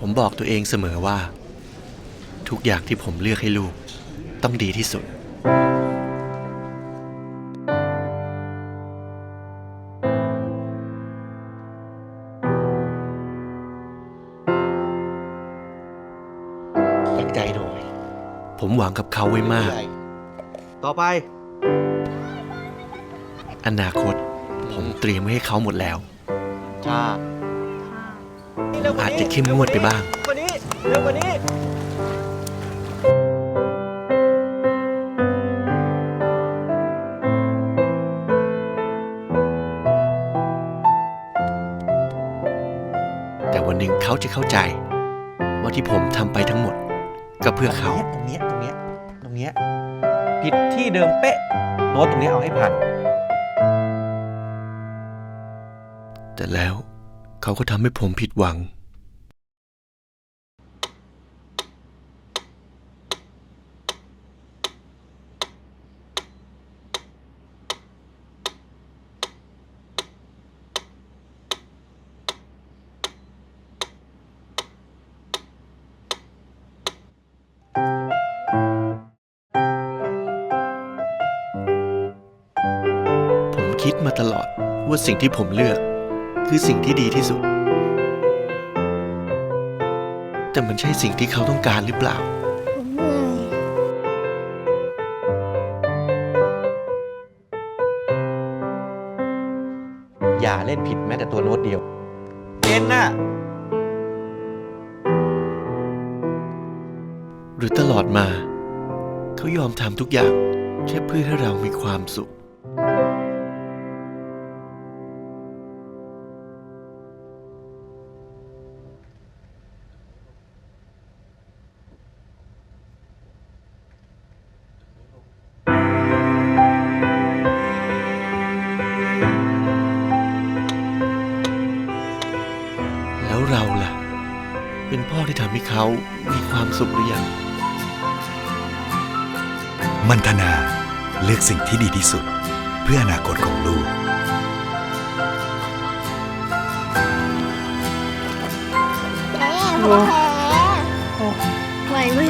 ผมบอกตัวเองเสมอว่า ทุกอย่างที่ผมเลือกให้ลูก ต้องดีที่สุด ตั้งใจหน่อย ผมหวังกับเขาไว้มาก ต่อไป อนาคต ผมเตรียมไว้ให้เขาหมดแล้วชา อาจจะเข้มงวดไปบ้างกว่านี้เร็วกว่านี้แต่วันหนึ่งเขาจะเข้าใจ ว่าที่ผมทำไปทั้งหมด ก็เพื่อเขา ตรงเนี้ยตรงเนี้ยตรงเนี้ยผิดที่เดิมเป๊ะโน้ตตรงเนี้ยเอาให้ผ่าน แต่แล้ว เขาก็ทำให้ผมผิดหวัง ผมคิดมาตลอดว่าสิ่งที่ผมเลือก คือสิ่งที่ดีที่สุด แต่มันใช่สิ่งที่เขาต้องการหรือเปล่า ผมเหนื่อยอย่าเล่นผิดแม้แต่ตัวโน้ตเดียวเย็นน่ะ หรือตลอดมา เขายอมทำทุกอย่างแค่เพื่อให้เรามีความสุข แล้วเราล่ะ เป็นพ่อที่ทำให้เขามีความสุขหรือยัง มันธนาเลือกสิ่งที่ดีที่สุด เพื่ออนาคตของลูก แม่พ่อแพ้ไหวไหม